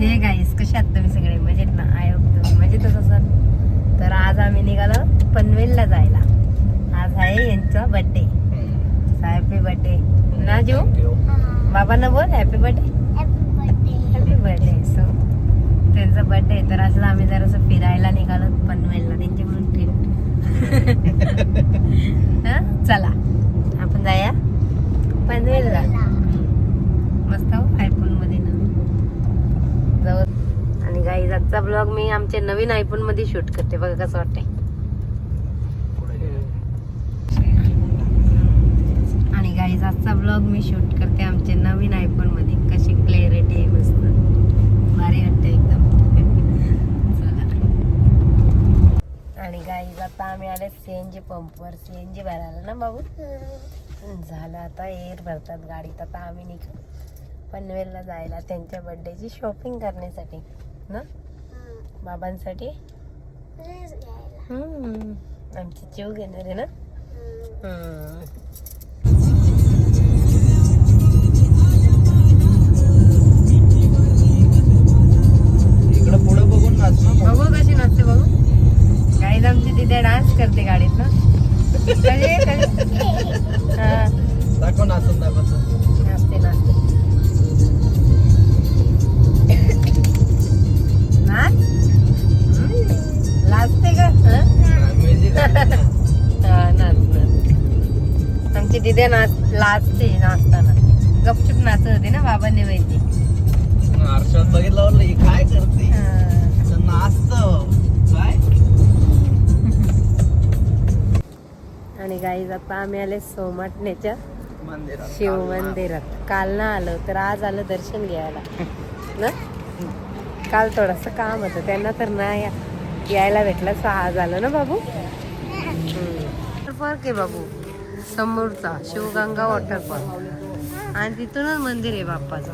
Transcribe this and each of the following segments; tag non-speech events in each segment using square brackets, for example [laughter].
Hey guys कसे आहात तुम्ही सगळे? मजेत ना? आय होप तुम्ही मजेतच असाल. तर आज आम्ही निघालो पनवेलला जायला. आज आहे यांचा बर्थडे हॅपी बर्थडे ना जीव? बाबांना बोल happy birthday happy birthday so त्यांचा बर्थडे तर असं आम्ही जरासं फिरायला निघालो पनवेलला. त्यांची म्हणून ट्रीट [laughs] चला. आपण जाऊया पनवेलला. मस्त हो आयफोनमध्ये ना जाऊ आणि गाईज आजचा ब्लॉग मी आमच्या नवीन आयफोनमध्ये शूट करते. बघा कसं वाटतंय. आणि गाईज आजचा ब्लॉग मी शूट करते आमच्या नवीन आयफोनमध्ये. कशी क्लॅरिटी आहे मस्त. भारी वाटते एकदम. आणि गाईज आता आम्ही आले सीएनजी पंपवर सीएनजी भरायला ना बाबू झालं आता एअर भरतात गाडीत. आता आम्ही निघू. पनवेलला जायला त्यांच्या बर्थडेची शॉपिंग करण्यासाठी ना? बाबांसाठी? हम्म. आमची चिव घेणार आहे ना? हम्म. इकडं पुढे बघून नाच ना. बघू कशी नाचते बघू. गाईज आमची तिथे डान्स करते गाडीत ना. [laughs] हा दाखव नाचून दाखव. दिदे नाच लाजते नाचताना. गपचूप नाचत होती ना बाबांनी माहिती आरशात बघितलं म्हणलं ही काय करते? तर नाचत. काय? आणि गाईज आता आम्ही आले सोमाटण्याच्या शिव मंदिरात. काल ना आलो तर आज आलं दर्शन घ्यायला. ना? काल थोडस काम होतं त्यांना तर नाही यायला भेटलं सो आज आलं ना बाबू? वॉटरपार्क आहे बाबू. समोरचा शिवगंगा वॉटरपार्क आणि तिथूनच मंदिर आहे बाप्पाचं.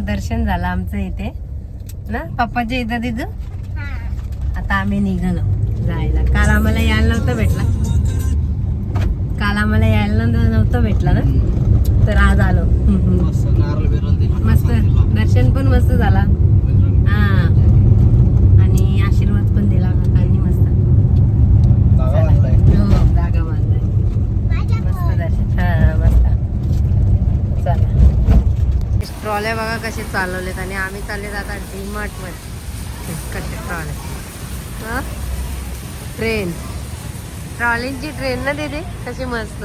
मस्त दर्शन झालं आमचं इथे. ना पप्पाच्या इथं तिथं? आता आम्ही निघालो जायला. काल आम्हाला यायला नव्हतं भेटला. काल आम्हाला यायला नव्ह- नव्हतं भेटला ना? तर आज आलो. मस्त दर्शन पण मस्त झाला. हा आणि आशीर्वाद पण दिला काकांनी मस्त जागा बांधलाय. हो जागा बांधलाय मस्त दर्शन हा मस्त चला ट्रॉल्या बघा कसे चालवलेत आणि आम्ही चालले आता डीमार्टमध्ये. कसे ट्रॉले. ट्रेन. ट्रॉलींची ट्रेन ना तिथे कशी मस्त.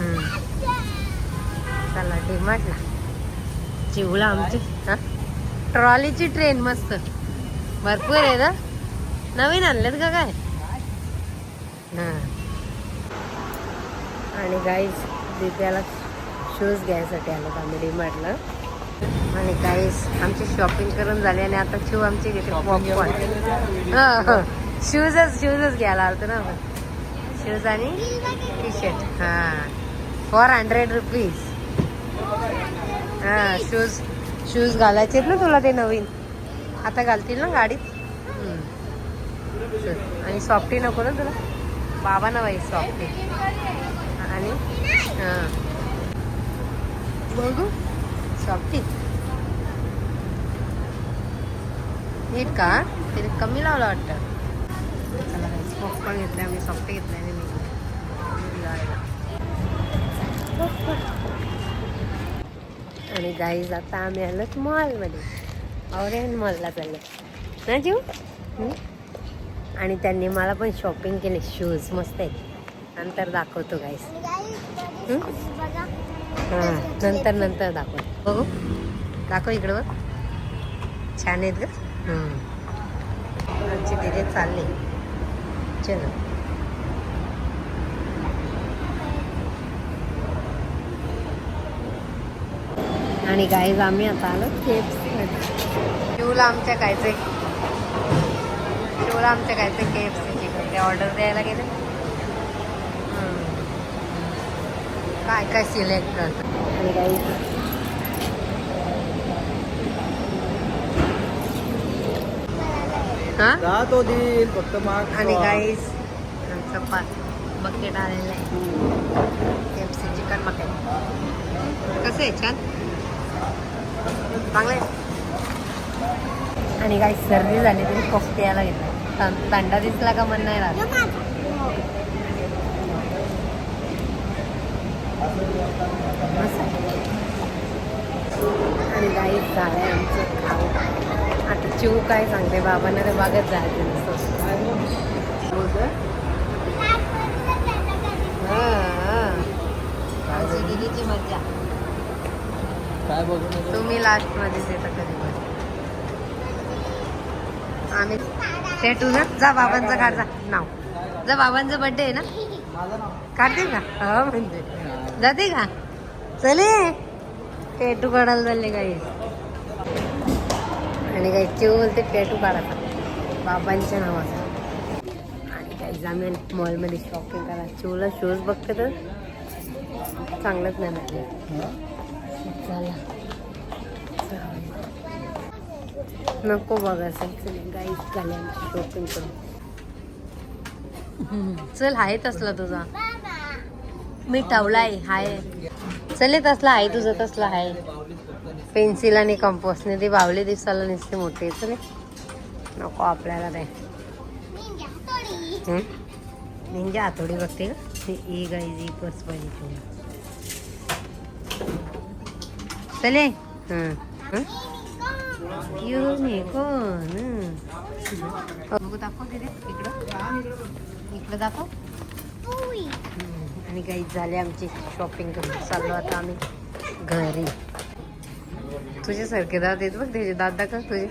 हम्म. चला डीमार्टला. चिवला आमची. हां? ट्रॉलीची ट्रेन मस्त. भरपूर आहे ना? नवीन आणलेत का काय? हां. आणि गाईज दिप्याला शूज घ्यायसाठी आलो आम्ही डीमार्टला आणि गाईज आमची शॉपिंग करून झाली आणि आता शिव आमची घेते पॉपकॉर्न शूजच शूजच घ्यायला आलतो ना आपण. शूज आणि टी शर्ट हा. फोर हंड्रेड रुपीज हा शूज शूज घालायचे आहेत ना तुला ते नवीन? आता घालतील ना गाडीत. आणि सॉफ्टी नको ना तुला? बाबा ना बाई सॉफ्टी आणि? हा. बघू. सॉफ्टी नीट का? तरी कमी लावला वाटतं. चला पॉपकॉर्न घेतले आम्ही सॉफ्टी घेतले आणि मी आणि गाईज आता आम्ही आलोच मॉलमध्ये ऑरेंज मॉलला चाललो. ना जीव? आणि त्यांनी मला पण शॉपिंग केली. शूज मस्त आहेत. नंतर दाखवतो गाईस हां नंतर नंतर दाखव बघू. दाखव इकडं बघ. छान आहेत ग. आमची तिथे चालली. चलो. आणि गाईज आम्ही आता आलो केप्स शिवला आमच्या गायचं शिवला आमच्या गायचं के एफ सी चिकन ते ऑर्डर द्यायला गेले हम्म. काय काय सिलेक्ट करत आणि गाईज हा? जा तो देईल फक्त माग आणि गाईस आमचं पाच बकेट आलेलं आहे. एफ सी चिकन बकेट कसं आहे? छान? चांगलं आहे? आणि काही सर्दी झाली तरी कोफते यायला घेतला. दांडा दिसला का? मन नाही राहत मस्त. आणि गाईच झालंय आमचं खाऊ. आता चिव काय सांगते बाबांना ते बागत जायचं नुसतं दिदीची मज्जा. काय बघून तुम्ही लास्टमध्ये येता कधी आम्ही ते तू ना जा बाबांचं काढ जा. नाव. जा बाबांचं बर्थडे आहे ना? काढते का? हो म्हणजे. जाते का? चले. पेटू काढायला चालले काही आणि काही चिव बोलते पेटू काढायचा बाबांच्या नावाचा. आणि काही आम्ही मॉलमध्ये शॉपिंग करा चिवला शूज बघते तर चांगलंच नाही म्हटलं चला. नको बघा चल. गाईच झाले आमची शॉपिंग करून. चल आहे तसला तुझा. मी ठेवलाय हाय. चल तसला आहे तुझं तसला आहे. पेन्सिल आणि कंपोस्टने ती बावली दिसायला नसते मोठे चले नको आपल्याला ते. हं? निंजा हातोडी बघते का? ते ई गाई जी पर्स पाहिजे तुला चले. हं कोण बघू दाखव तिथे. इकडं. इकडं दाखव. आणि काही झाले आमची शॉपिंग करून चाललो आता आम्ही घरी. तुझ्यासारखे दात आहेत बघ त्याचे दात दाखव तुझे.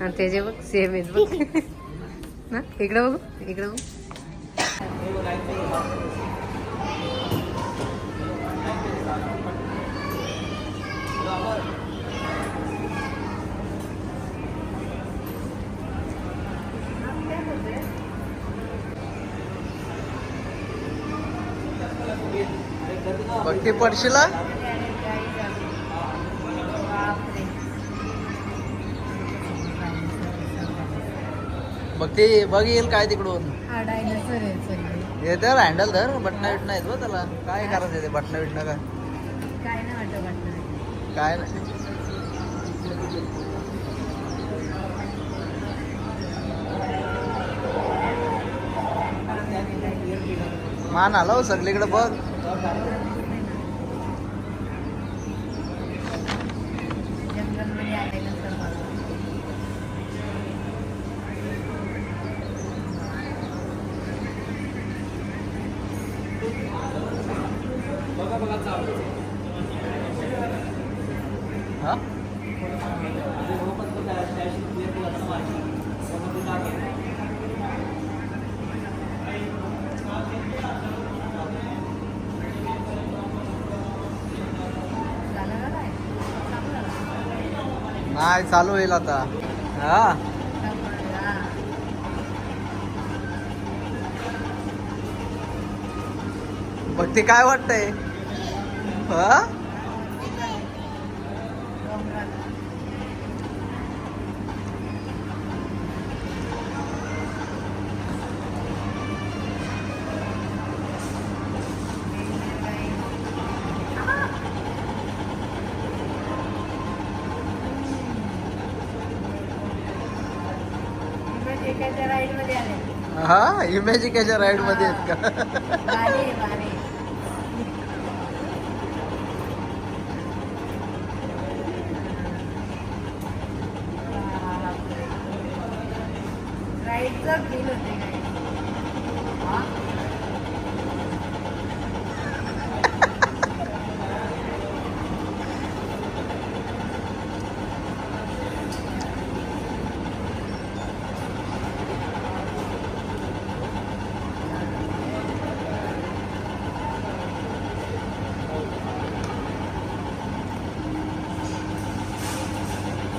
आणि त्याचे बघ सेम आहेत बघ. [laughs] ना? इकडं बघू इकडं बघू. बघते पडशीला? बघ ते बघ येईल काय तिकडून. येते हँडल धर बटणं बिटणं येतो त्याला. काय करायचं येते बटन बिटणं काय काय नाही. मान आला हो सगळीकडे बघ. हा झालं का काय संपलं का? नाही चालू होईल आता. हा? संपलं बघ ते काय वाटतंय? हा? राईडमध्ये हा इमॅजिकेच्या राईडमध्ये आहेत का भारी भारी राईडचं फील होते काय हा?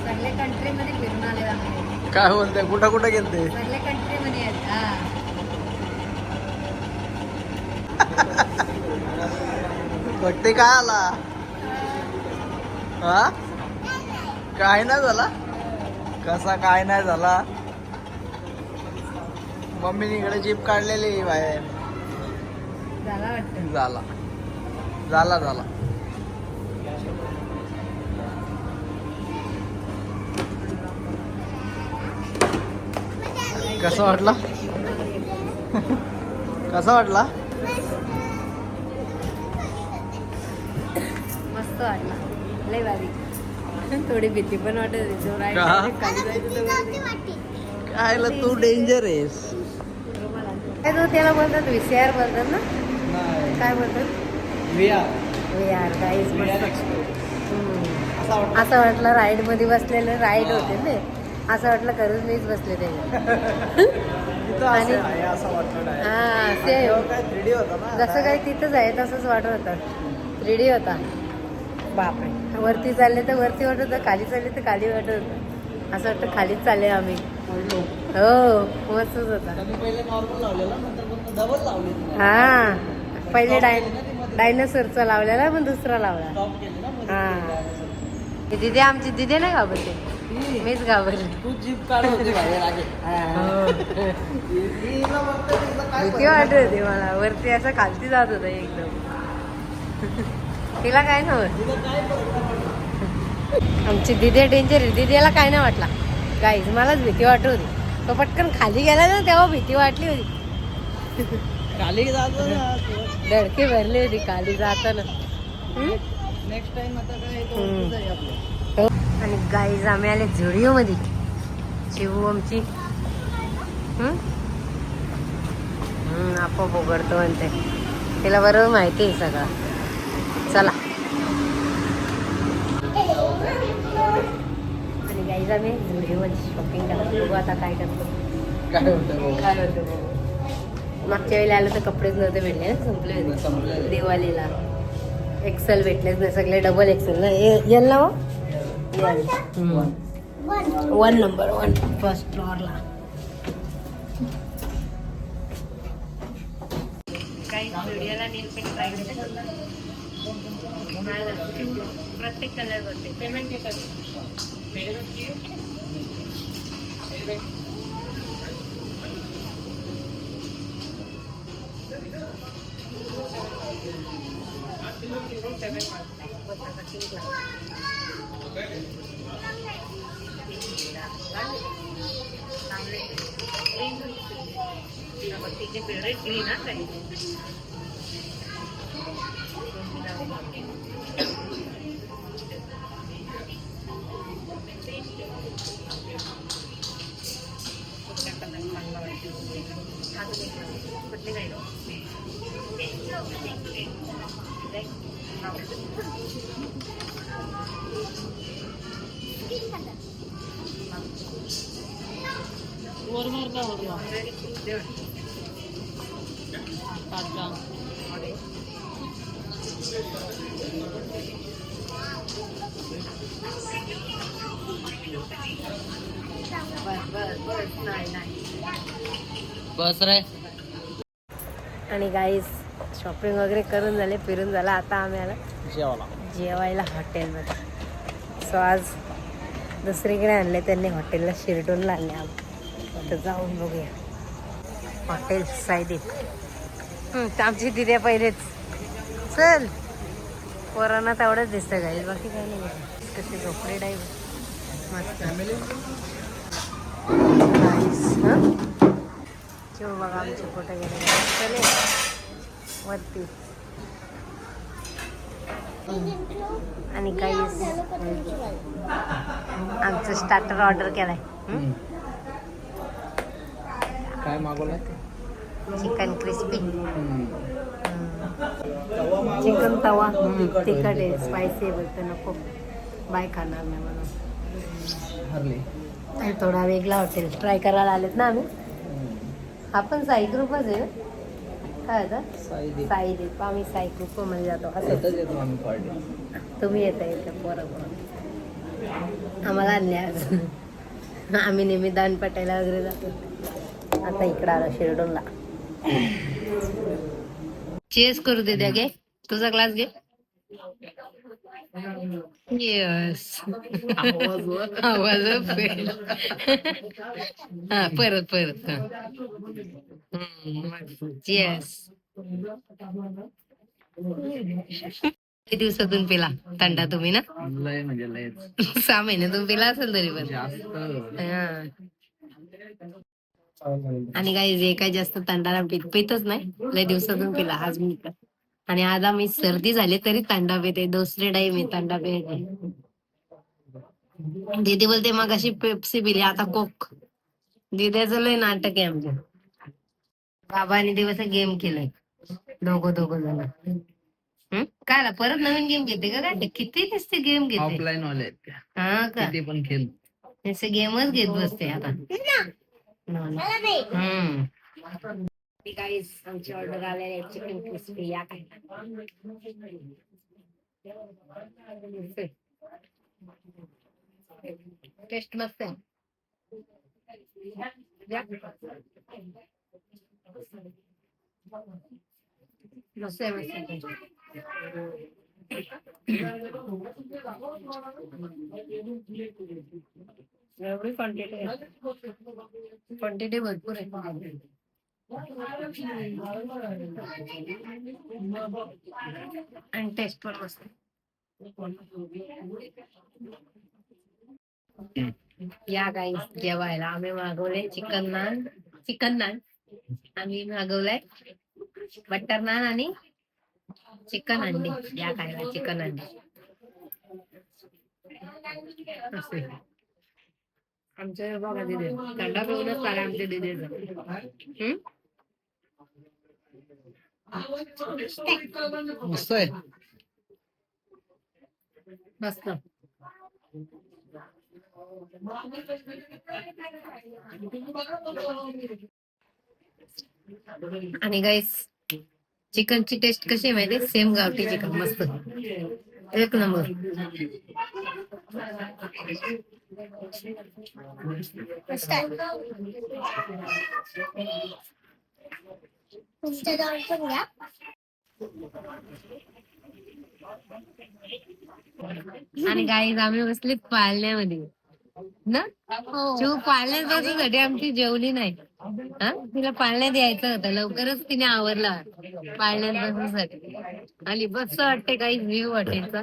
सगळे कंट्री मध्ये फिरून आले आम्ही काय बोलते कुठं कुठं गेलते? सगळे कंट्री मध्ये आहेत. हा. बघ ते काय आला? हा? काय नाही झाला? कसा काय नाही झाला? मम्मीने इकडे जीप काढलेली बाहेर. झाला झाला. झाला झाला. कसं वाटला? कसा वाटला? मस्त वाटला. लय भारी. थोडी भीती पण वाटत होती. जो ride का? मध्ये खाली जायचं तर काय ला तू डेंजर आहेस. काय तो त्याला बोलतात व्हीसीआर बोलतात ना? काय बोलतात. असं वाटलं. राईडमध्ये बसलेलं राईड होते ना. असं वाटलं खरंच मीच बसले त्याच्यात [laughs] आणि- हा सेम जसं काही तिथंच आहे तसंच वाटत होतं. रेडी होता. बापरे. वरती चालले तर वरती वाटत होतं खाली चालले तर खाली वाटत होतं. असं वाटतं खालीच चालले आम्ही. हो मस्तच होता. हा पहिले डाय डायनासोरचा लावलेला पण दुसरा लावला. हा. दिदी आमची दिदी नाही घाबरते मीच घाबरले. तू जीप काढ होती [laughs] बाहेर आगे. भीती वाटत होती मला. वरती असं खालती जात होतं एकदम. [laughs] तिला काय नव्हतं. आमची दिदी डेंजर दिदीला काय नाही वाटला. गाईज मलाच भीती वाटत होती. तो पटकन खाली गेला ना तेव्हा भीती वाटली होती. खाली जातो ना. धडकी भरली होती खाली जाताना? नेक्स्ट टाइम आता काय हो. आणि गाईज आम्ही आले झुडिओ मध्ये शिवू आमची. आपोआप उघडतो म्हणते. तिला बरोबर माहिती आहे सगळं. चला. आणि गाईज आम्ही झुडिओ मध्ये शॉपिंग करायला बघू आता काय करतो. काय होतं काय होतं बघू. मागच्या वेळेला आलं तर कपडेच नव्हते भेटले संपले. दिवाळीला. एक्सेल भेटलेच नाही सगळे डबल एक्सेल ना L one number one first फ्लोअरला प्रत्येक कलर करते पेमेंट पेमेंट प्रत्येक कलर करते पेमेंट बस बस रे. आणि गाईस शॉपिंग वगैरे करून झाले फिरून झालं. आता आम्ही आला जेवाला जेवायला हॉटेलमध्ये. सो आज दुसरीकडे आणले त्यांनी हॉटेलला शिरडूनला आणले आम्ही. तर जाऊन बघूया. हॉटेल सायदीप हं, आमची दिद्या पहिलेच. चल. पोरांना तेवढंच दिसतं गाईस बाकी काही नाही कशी झोपडी डाईव्ह मस्त. किंवा बघा आमचे फोटो गेले. चले. वरती. आणि काही आमचं स्टार्टर ऑर्डर केलाय. हं? काय मागवलं चिकन क्रिस्पी चिकन तवा. तिखट आहे स्पायसी बोलतो नको. बाय खाणार नाही म्हणून. थोडा वेगळा हॉटेल ट्राय करायला आलेत ना आम्ही? हा पण साई ग्रुपच आहे. ना? काय होतं? साई दीप आम्ही साई ग्रुपमध्ये जातो. असं येतो तुम्ही येता इथे बरोबर. आम्हाला आणले आज आम्ही नेहमी दान पटायला वगैरे जातो. आता इकडं आलो शिरडोनला. चेस करू दे द्या घे. तुझा ग्लास घे. येस आवाज हा परत परत येस दिवसातून पिला? थंडा तुम्ही ना? लय म्हणजे लयच. सहा महिन्यातून पिला असेल तरी पण. आणि काही जे काही जास्त थंडा पित पितच नाही. लय दिवसातून पिला आज मी. आणि आज आम्ही सर्दी झाली तरी थंडा पिते दुसरे टाईम आहे थंडा पिते दीदी बोलते मग अशी पेप्सी पिली आता कोक. दिद्याचं लय नाटक आहे आमच्या बाबा आणि दिवस गेम केलाय दोघं दोघं जण. हं? काय परत नवीन गेम घेते का काय? किती दिसते गेम घेते. ऑफलाईन वाले आहेत त्या. हा का? किती पण खेळ. गेमच घेत बसते आता. हम्म गाईस आमची ऑर्डर आलेली आहे चिकन क्रिस्पी या काय टेस्ट मस्त आहे. मस्त आहे मस्त एवढी क्वांटिटी क्वांटिटी भरपूर आहे आणि टेस्ट पण मस्त. या गाई जेवायला. आम्ही मागवले चिकन नान चिकन नान आम्ही मागवलंय बटर नान आणि चिकन अंडी. या खायला चिकन अंडी. आमच्या बघा दिदे थंडा पिऊनच चालेल आमच्या दिदे मस्त आहे मस्त आणि गाईस चिकनची टेस्ट कशी आहे माहिती सेम गावठी चिकन मस्त एक नंबर आणि गाईज आम्ही बसले पाळण्यामध्ये. ना? शिव पाळण्यात आमची जेवली नाही. हा? तिला पाळण्यात यायचं होतं. लवकरच तिने आवरला. पाळण्यात बसण्यासाठी. आणि बस वाटते काही व्ह्यू हॉटेलचा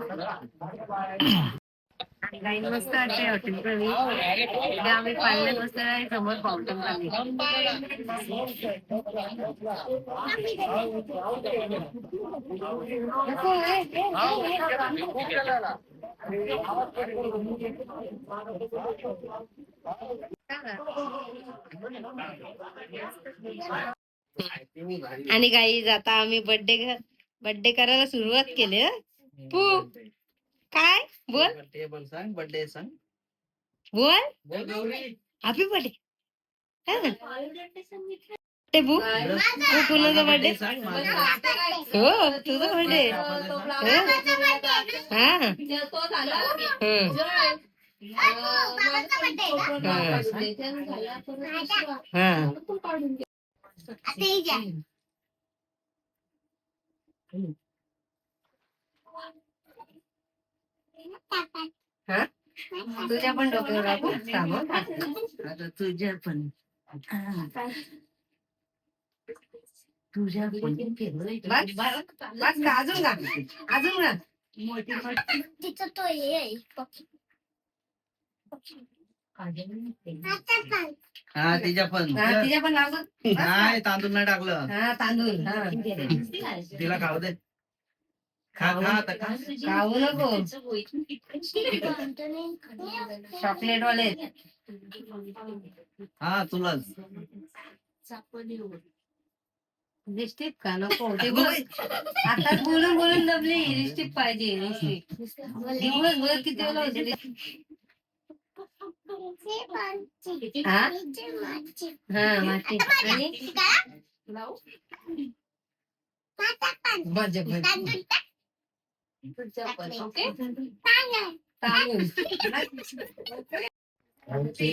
आणि काही मस्त वाटते. आम्ही पाळण्यात बसलेला आहे समोर आणि आता आम्ही बर्थडे बर्थडे करायला सुरुवात केली पू काय? बोल. बर्थडे बोल सांग बर्थडे सांग. बोल. बोल गौरी. हॅपी बर्थडे ते बू. तू कुणाचा बर्थडे सांग माझा. हो तुझा बर्थडे हा. हं. हा. हा? तुझ्या पण डोक्यावर हं. आता तुझ्या पण. तुझ्या पण. बस बस का अजून का? अजून का? तिचं तो हे. हा तिच्या पण. हा, तिच्या पण नाही तांदूळ नाही टाकलं. हा तांदूळ. हा. तिला खाऊ दे. खाऊ नको. [laughs] चॉकलेट वाले हा तुलाच. लिपस्टिक का? नको. [laughs] ते बोल. आताच बोलून बोलून दबली लिपस्टिक पाहिजे लिपस्टिक दिवसभर किती वेळा होते? हा? हा माती. आणि? मजा मजा ओके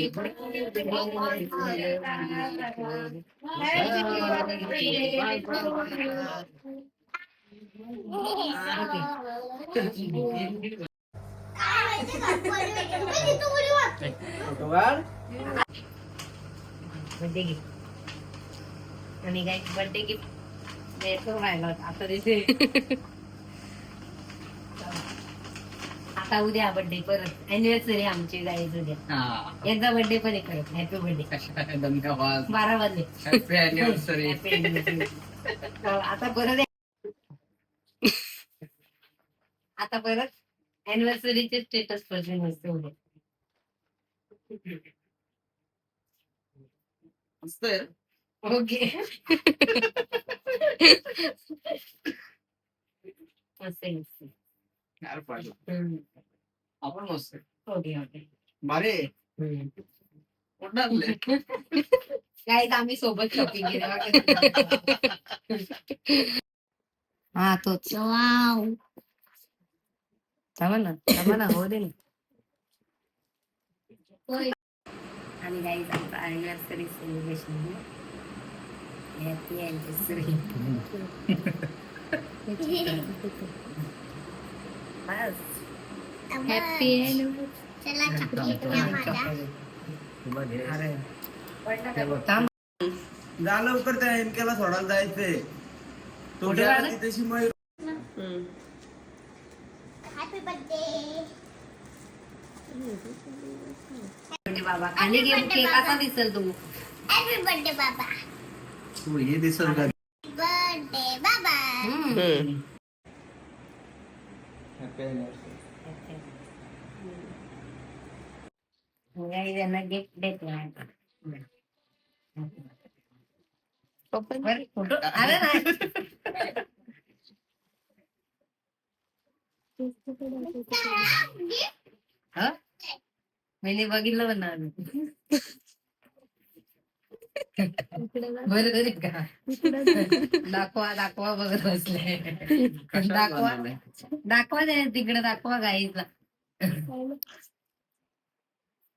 बर्थडे गिफ्ट आणि काय बर्थडे गिफ्ट द्यायचं राहिलं आता देते आता उद्या बर्थडे परत अॅनिव्हर्सरी आमची जायचं उद्या हा एकदा बर्थडे पण आहे करत हॅपी बर्थडे दमकावाज बारा वाजले हॅपी अॅनिव्हर्सरी Happy anniversary. आता परत आता परत अॅनिव्हर्सरीचे स्टेटस पर्सन असते उद्या मस्त [laughs] आहे रे. ओके मस्त आहे, मस्त आहे. यार पाडलं. हम्म. आपण मस्त? काय आम्ही सोबत शॉपिंग केली हा तोच. वाव थांबा ना थांबा ना हो दे. आणि काही आमचा अॅनिव्हर्सरी सेलिब्रेशन हॅपी अॅनिव्हर्सरी बस. हॅपी जा लवकर त्या एमकेला सोडायला जायचंय. तो कुठे गेला जायचं? की तशी मयूर म्हणजे बाबा. खाली घेऊन केक कसा दिसेल तू हॅपी बर्थडे बाबा. तू हे दिसल का? बर्थडे बाबा. त्यांना गिफ्ट देत नाही बरं, फोटो अरे नाही हा? मी बघितलं पण नाही बरं का? दाखवा दाखवा बघत बसले. दाखवा. दाखवा ते तिकडे दाखवा गाईला